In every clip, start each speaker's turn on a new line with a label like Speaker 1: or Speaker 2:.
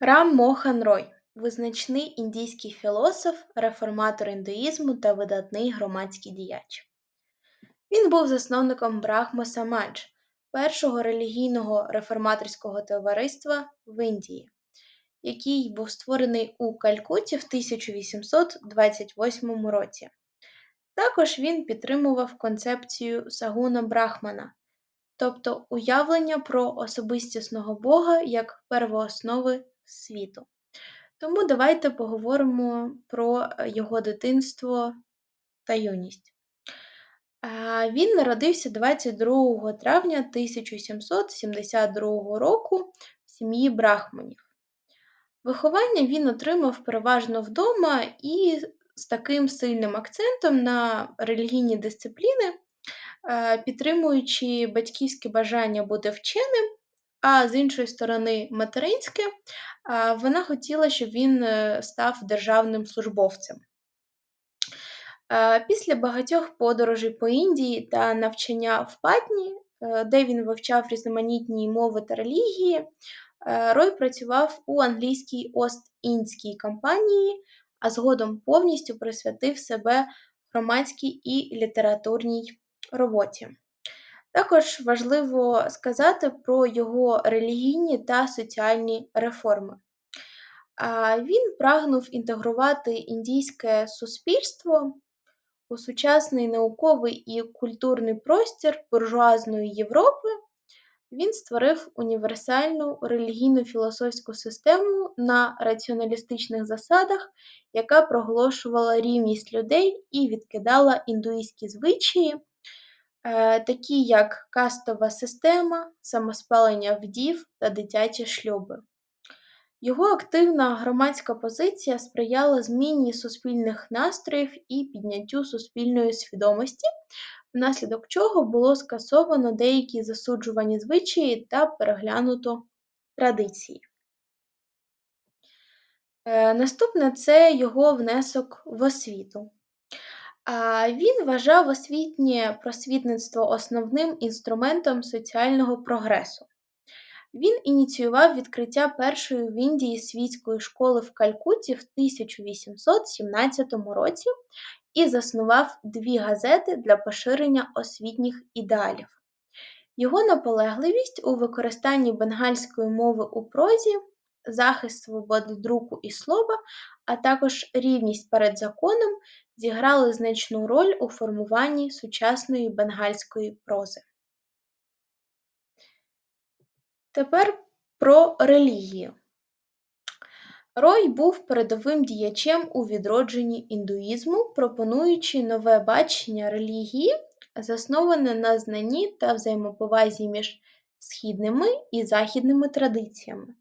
Speaker 1: Рам Мохан Рой визначний індійський філософ, реформатор індуїзму та видатний громадський діяч. Він був засновником Брахма Самадж, першого релігійного реформаторського товариства в Індії, який був створений у Калькутті в 1828 році. Також він підтримував концепцію Сагуна Брахмана, тобто уявлення про особистісного Бога як первооснови світу. Тому давайте поговоримо про його дитинство та юність. Він народився 22 травня 1772 року в сім'ї Брахманів. Виховання він отримав переважно вдома і з таким сильним акцентом на релігійні дисципліни, підтримуючи батьківське бажання бути вченим, а з іншої сторони, материнське, вона хотіла, щоб він е, став державним службовцем. Після багатьох подорожей по Індії та навчання в Патні, е, де він вивчав різноманітні мови та релігії, е, Рой працював у англійській Ост-Індській компанії, а згодом повністю присвятив себе громадській і літературній роботі. Також важливо сказати про його релігійні та соціальні реформи. Він прагнув інтегрувати індійське суспільство у сучасний науковий і культурний простір буржуазної Європи. Він створив універсальну релігійно-філософську систему на раціоналістичних засадах, яка проголошувала рівність людей і відкидала індуїстські звичаї. Е, такі як кастова система, самоспалення вдів та дитячі шлюби. Його активна громадська позиція сприяла зміні суспільних настроїв і підняттю суспільної свідомості, внаслідок чого було скасовано деякі засуджувані звичаї та переглянуто традиції. Е, наступне це його внесок в освіту. Він вважав освітнє просвітництво основним інструментом соціального прогресу. Він ініціював відкриття першої в Індії світської школи в Калькутті в 1817 році і заснував дві газети для поширення освітніх ідеалів. Його наполегливість у використанні бенгальської мови у прозі, захист свободи друку і слова, а також рівність перед законом зіграли значну роль у формуванні сучасної бенгальської прози. Тепер про релігію. Рой був передовим діячем у відродженні індуїзму, пропонуючи нове бачення релігії, засноване на знанні та взаємоповазі між східними і західними традиціями.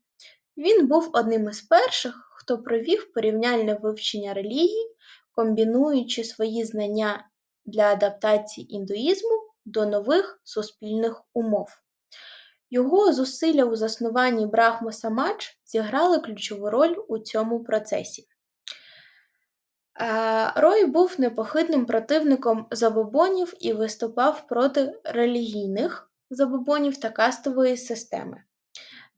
Speaker 1: Він був одним із перших, хто провів порівняльне вивчення релігій, комбінуючи свої знання для адаптації індуїзму до нових суспільних умов. Його зусилля у заснуванні Брахма Самадж зіграли ключову роль у цьому процесі. Рой був непохитним противником забобонів і виступав проти релігійних забобонів та кастової системи.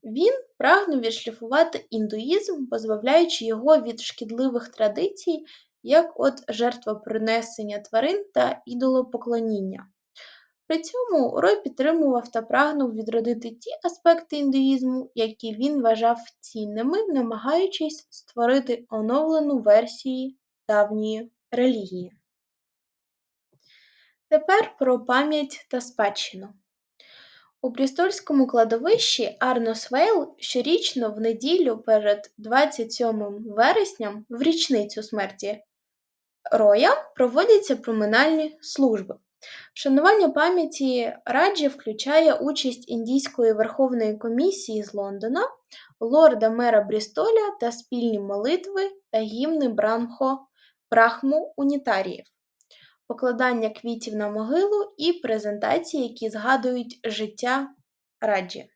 Speaker 1: Він прагнув відшліфувати індуїзм, позбавляючи його від шкідливих традицій, як от жертвопринесення тварин та ідолопоклоніння. При цьому Рой підтримував та прагнув відродити ті аспекти індуїзму, які він вважав цінними, намагаючись створити оновлену версію давньої релігії. Тепер про пам'ять та спадщину. У Брістольському кладовищі Арнос-Вейл щорічно в неділю перед 27 вересням, в річницю смерті Роя, проводяться проминальні служби. Вшанування пам'яті раджі включає участь Індійської Верховної комісії з Лондона, лорда мера Брістоля та спільні молитви та гімни Брахму унітаріїв покладання квітів на могилу і презентації, які згадують життя Раджі.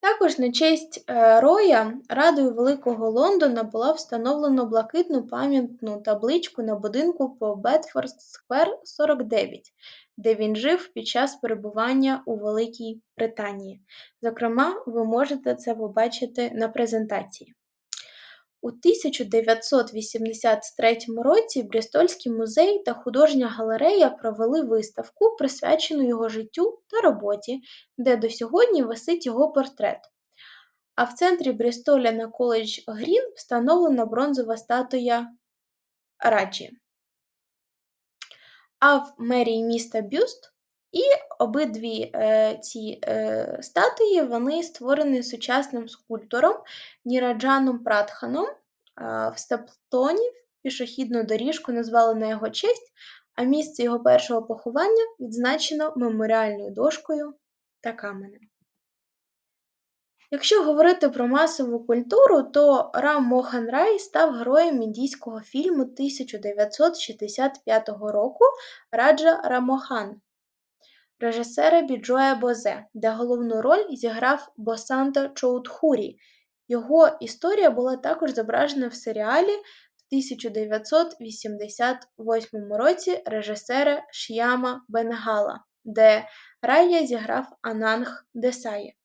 Speaker 1: Також на честь е, Роя Радою Великого Лондона була встановлено блакитну пам'ятну табличку на будинку по Бетфорд Сквер 49, де він жив під час перебування у Великій Британії. Зокрема, ви можете це побачити на презентації. У 1983 році Брістольський музей та художня галерея провели виставку, присвячену його життю та роботі, де до сьогодні висить його портрет. А в центрі Брістоля на коледж Грін встановлена бронзова статуя Раджі. А в мерії міста бюст, і обидві е, ці е, статуї вони створені сучасним скульптором Ніраджаном Пратханом в Степлтоні. Пішохідну доріжку назвали на його честь, а місце його першого поховання відзначено меморіальною дошкою та каменем. Якщо говорити про масову культуру, то Рам Мохан Рай став героєм індійського фільму 1965 року Раджа Рамохан режисера Біджоя Бозе, де головну роль зіграв Босанто Чоудхурі. Його історія була також зображена в серіалі в 1988 році режисера Ш'яма Бенгала, де Рая зіграв Ананг Десаї.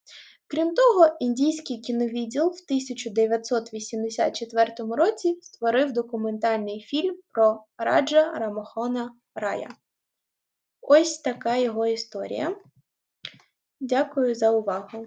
Speaker 1: Крім того, індійський кіновідділ в 1984 році створив документальний фільм про Раджа Рамохона Рая. Ось така його історія. Дякую за увагу!